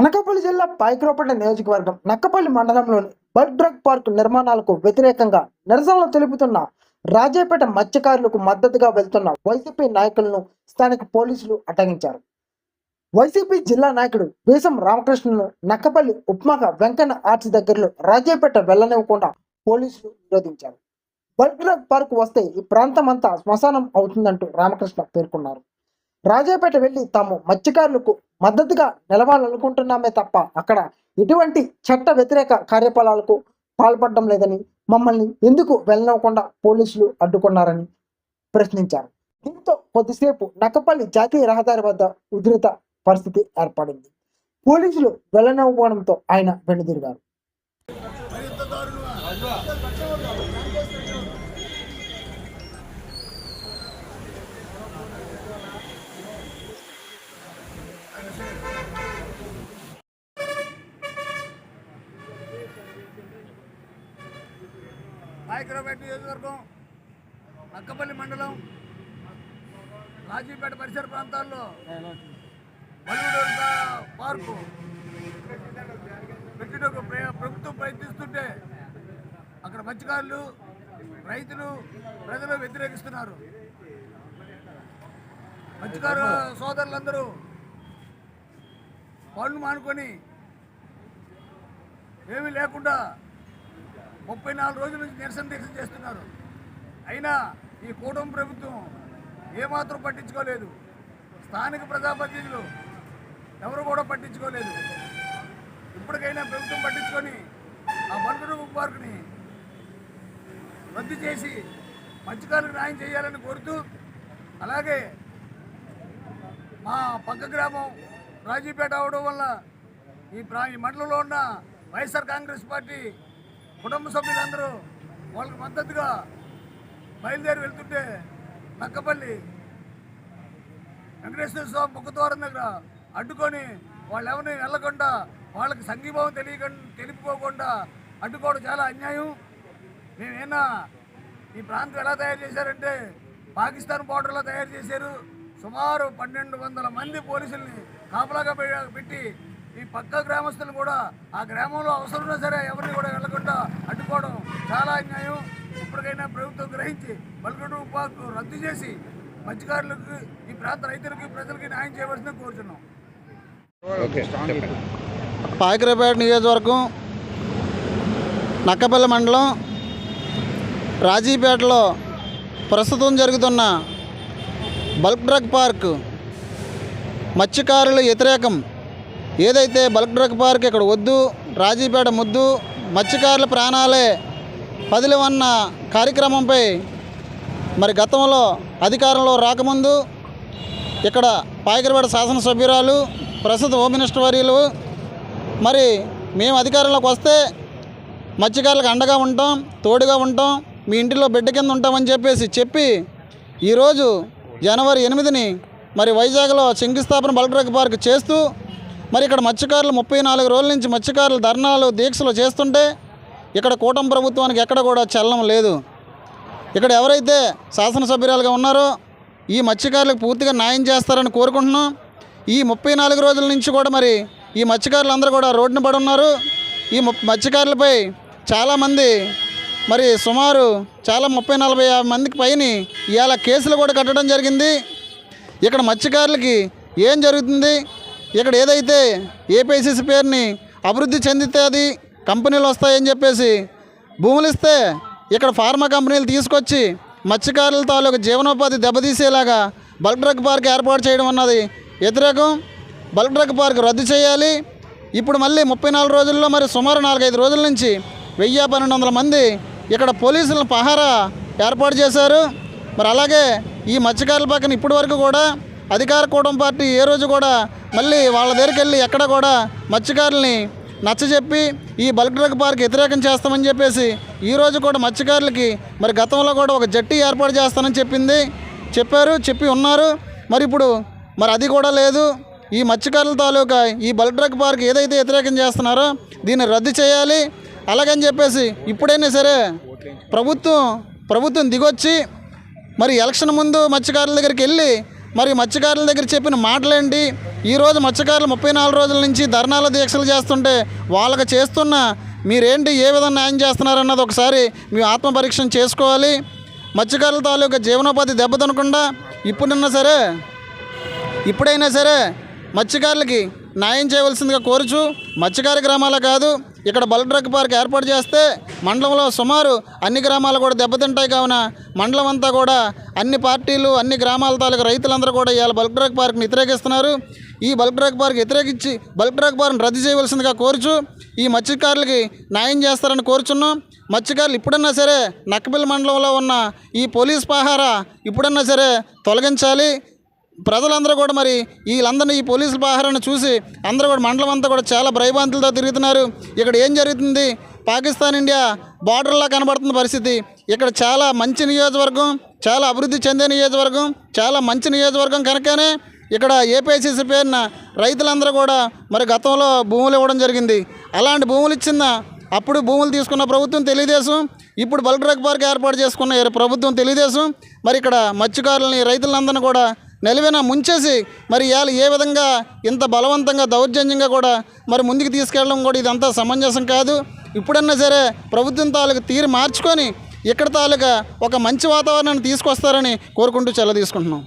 అనకాపల్లి జిల్లా పైక్రోపేట నియోజకవర్గం నక్కపల్లి మండలంలోని బల్క్ డ్రగ్ పార్క్ నిర్మాణాలకు వ్యతిరేకంగా నిరసనలు తెలుపుతున్న రాజాపేట మత్స్యకారులకు మద్దతుగా వెళ్తున్న వైసీపీ నాయకులను స్థానిక పోలీసులు అటగించారు వైసీపీ జిల్లా నాయకుడు వీసం రామకృష్ణను నక్కపల్లి ఉప్మాక వెంకన్న ఆర్ట్స్ దగ్గరలో రాజాపేట వెళ్ళనివ్వకుండా పోలీసులు నిరోధించారు. బల్క్ డ్రగ్ పార్క్ వస్తే ఈ ప్రాంతం అంతా శ్మశానం అవుతుందంటూ రామకృష్ణ పేర్కొన్నారు. రాజాపేట వెళ్ళి తాము మత్స్యకారులకు మద్దతుగా నిలవాలనుకుంటున్నామే తప్ప అక్కడ ఎటువంటి చట్ట వ్యతిరేక కార్యకలాపాలకు పాల్పడడం లేదని మమ్మల్ని ఎందుకు వెళ్ళనివ్వకుండా పోలీసులు అడ్డుకున్నారని ప్రశ్నించారు. దీంతో కొద్దిసేపు నక్కపల్లి జాతీయ రహదారి వద్ద ఉధృత పరిస్థితి ఏర్పడింది. పోలీసులు వెళ్ళనివ్వడంతో ఆయన వెనుదిరిగారు. నాయకులపేట నియోజకవర్గం నక్కపల్లి మండలం రాజీపేట పరిసర ప్రాంతాల్లో పార్కు పెట్టడానికి ప్రభుత్వం ప్రయత్నిస్తుంటే అక్కడ మత్స్యకారులు రైతులు ప్రజలు వ్యతిరేకిస్తున్నారు. మత్స్యకారు సోదరులందరూ పనులు మానుకొని ఏమీ లేకుండా ముప్పై నాలుగు రోజుల నుంచి నిరసన దీక్ష చేస్తున్నారు. అయినా ఈ కూటమి ప్రభుత్వం ఏమాత్రం పట్టించుకోలేదు. స్థానిక ప్రజాప్రతినిధులు ఎవరు కూడా పట్టించుకోలేదు. ఇప్పటికైనా ప్రభుత్వం పట్టించుకొని ఆ బండరు పార్కుని రద్దు చేసి మత్స్యకారులకు న్యాయం చేయాలని కోరుతూ అలాగే మా పక్క గ్రామం రాజీపేట అవడం వల్ల ఈ ప్రా ఈ మండలంలో ఉన్న వైఎస్ఆర్ కాంగ్రెస్ పార్టీ కుటుంబ సభ్యులందరూ వాళ్ళకి మద్దతుగా బయలుదేరి వెళ్తుంటే నక్కపల్లి వెంకటేశ్వర స్వామి ముఖద్వారం దగ్గర అడ్డుకొని వాళ్ళు ఎవరిని వెళ్ళకుండా వాళ్ళకి సంఘీభావం తెలియక తెలిపిపోకుండా అడ్డుకోవడం చాలా అన్యాయం. మేమేనా ఈ ప్రాంతం ఎలా తయారు చేశారంటే పాకిస్తాన్ బార్డర్లో తయారు చేశారు. సుమారు పన్నెండు వందల మంది పోలీసుల్ని కాపలాగా పెట్టి ఈ పక్క గ్రామస్తులు కూడా ఆ గ్రామంలో అవసరం ఉన్నా సరే ఎవరిని కూడా వెళ్ళకుండా అడ్డుకోవడం చాలా అన్యాయం. ఇప్పటికైనా ప్రభుత్వం గ్రహించి బల్గడు పార్కు రద్దు చేసి మత్స్యకారులకు ఈ ప్రాంత రైతులకి ప్రజలకి న్యాయం చేయవలసింది కోరుతున్నాం పాకిరేపేట నియోజకవర్గం నక్కపల్లి మండలం రాజీపేటలో ప్రస్తుతం జరుగుతున్న బల్క్ డ్రగ్ పార్క్ మత్స్యకారుల వ్యతిరేకం ఏదైతే బల్క్ డ్రగ్ పార్క్ ఇక్కడ వద్దు రాజీపేట ముద్దు మత్స్యకారుల ప్రాణాలే పదిలివన్న కార్యక్రమంపై మరి గతంలో అధికారంలో రాకముందు ఇక్కడ పాయకరపేట శాసనసభ్యురాలు ప్రస్తుత హోమ్ మినిస్టర్ వర్యులు మరి మేము అధికారంలోకి వస్తే మత్స్యకారులకు అండగా ఉంటాం తోడుగా ఉంటాం మీ ఇంటిలో బిడ్డ కింద ఉంటామని చెప్పేసి చెప్పి ఈరోజు జనవరి ఎనిమిదిని మరి వైజాగ్లో శంకుస్థాపన బల్డ్రగ్ పార్క్ చేస్తూ మరి ఇక్కడ మత్స్యకారులు ముప్పై నాలుగు రోజుల నుంచి మత్స్యకారులు ధర్నాలు దీక్షలు చేస్తుంటే ఇక్కడ కూటమి ప్రభుత్వానికి ఎక్కడ కూడా చలనం లేదు. ఇక్కడ ఎవరైతే శాసనసభ్యురాలుగా ఉన్నారో ఈ మత్స్యకారులకు పూర్తిగా న్యాయం చేస్తారని కోరుకుంటున్నాం. ఈ ముప్పై నాలుగు రోజుల నుంచి కూడా మరి ఈ మత్స్యకారులు అందరూ కూడా రోడ్డున పడి ఉన్నారు. ఈ మత్స్యకారులపై చాలామంది మరి సుమారు చాలా ముప్పై నలభై యాభై మందికి పైన ఇవాళ కేసులు కూడా కట్టడం జరిగింది. ఇక్కడ మత్స్యకారులకి ఏం జరుగుతుంది? ఇక్కడ ఏదైతే ఏపీసీసీ పేరుని అభివృద్ధి చెందితే అది కంపెనీలు వస్తాయని చెప్పేసి భూములు ఇస్తే ఇక్కడ ఫార్మా కంపెనీలు తీసుకొచ్చి మత్స్యకారుల తాలూకు జీవనోపాధి దెబ్బతీసేలాగా బల్క్ డ్రగ్ పార్క్ ఏర్పాటు చేయడం అన్నది వ్యతిరేకం. బల్క్ డ్రగ్ పార్క్ రద్దు చేయాలి. ఇప్పుడు మళ్ళీ ముప్పై నాలుగు రోజుల్లో మరి సుమారు నాలుగైదు రోజుల నుంచి వెయ్యి పన్నెండు వందల మంది ఇక్కడ పోలీసులను పహారా ఏర్పాటు చేశారు. మరి అలాగే ఈ మత్స్యకారుల పక్కన ఇప్పటి వరకు కూడా అధికార కూటమి పార్టీ ఏ రోజు కూడా మళ్ళీ వాళ్ళ దగ్గరికి వెళ్ళి ఎక్కడ కూడా మత్స్యకారుల్ని నచ్చజెప్పి ఈ బల్క్ డ్రగ్ పార్క్ వ్యతిరేకం చేస్తామని చెప్పేసి ఈ రోజు కూడా మత్స్యకారులకి మరి గతంలో కూడా ఒక జట్టి ఏర్పాటు చేస్తానని చెప్పింది. చెప్పారు చెప్పి ఉన్నారు. మరి ఇప్పుడు మరి అది కూడా లేదు. ఈ మత్స్యకారుల తాలూకా ఈ బల్క్ డ్రగ్ పార్క్ ఏదైతే వ్యతిరేకం చేస్తున్నారో దీన్ని రద్దు చేయాలి. అలాగని చెప్పేసి ఇప్పుడైనా సరే ప్రభుత్వం ప్రభుత్వం దిగొచ్చి మరి ఎలక్షన్ ముందు మత్స్యకారుల దగ్గరికి వెళ్ళి మరి మత్స్యకారుల దగ్గర చెప్పిన మాటలేంటి? ఈరోజు మత్స్యకారులు ముప్పై నాలుగు రోజుల నుంచి ధర్నాల దీక్షలు చేస్తుంటే వాళ్ళకి చేస్తున్న మీరేంటి ఏ విధంగా న్యాయం చేస్తున్నారన్నది ఒకసారి మీ ఆత్మపరీక్షణ చేసుకోవాలి. మత్స్యకారుల తాలూకా జీవనోపాధి దెబ్బతినకుండా ఇప్పుడన్నా సరే ఇప్పుడైనా సరే మత్స్యకారులకి న్యాయం చేయవలసిందిగా కోరుచు. మత్స్యకారి గ్రామాలే కాదు ఇక్కడ బల్క్ డ్రగ్ పార్క్ ఏర్పాటు చేస్తే మండలంలో సుమారు అన్ని గ్రామాలు కూడా దెబ్బతింటాయి కావున మండలం అంతా కూడా అన్ని పార్టీలు అన్ని గ్రామాల తాలూకు రైతులందరూ కూడా ఇవాళ బల్క్ డ్రగ్ పార్క్ని వ్యతిరేకిస్తున్నారు. ఈ బల్క్ డ్రగ్ పార్క్ వ్యతిరేకించి బల్క్ డ్రగ్ పార్క్ని రద్దు చేయవలసిందిగా కోరుచు. ఈ మత్స్యకారులకి న్యాయం చేస్తారని కోరుచున్నాం. మత్స్యకారులు ఇప్పుడన్నా సరే నక్కబిల్ మండలంలో ఉన్న ఈ పోలీస్ పహారా ఇప్పుడన్నా సరే తొలగించాలి. ప్రజలందరూ కూడా మరి వీళ్ళందరినీ ఈ పోలీసుల పహారాన్ని చూసి అందరూ కూడా మండలం అంతా కూడా చాలా భయభ్రాంతులతో తిరుగుతున్నారు. ఇక్కడ ఏం జరుగుతుంది? పాకిస్తాన్ ఇండియా బార్డర్లా కనబడుతున్న పరిస్థితి. ఇక్కడ చాలా మంచి నియోజకవర్గం చాలా అభివృద్ధి చెందే నియోజకవర్గం చాలా మంచి నియోజకవర్గం కనుకనే ఇక్కడ ఏపీఐసీసీ పేరున రైతులందరూ కూడా మరి గతంలో భూములు ఇవ్వడం జరిగింది. అలాంటి భూములు ఇచ్చిన అప్పుడు భూములు తీసుకున్న ప్రభుత్వం తెలుగుదేశం ఇప్పుడు బల్క్ డ్రగ్ పార్క్ ఏర్పాటు చేసుకున్న ఈ ప్రభుత్వం తెలుగుదేశం. మరి ఇక్కడ మత్స్యకారులని రైతులందరినీ కూడా నిలవెన ముంచేసి మరి ఇవాళ ఏ విధంగా ఇంత బలవంతంగా దౌర్జన్యంగా కూడా మరి ముందుకు తీసుకెళ్ళడం కూడా ఇదంతా సమంజసం కాదు. ఇప్పుడన్నా సరే ప్రభుత్వం తాలూకు తీరు మార్చుకొని ఇక్కడ తాలూకా ఒక మంచి వాతావరణాన్ని తీసుకొస్తారని కోరుకుంటూ చెల్ల తీసుకుంటున్నాం.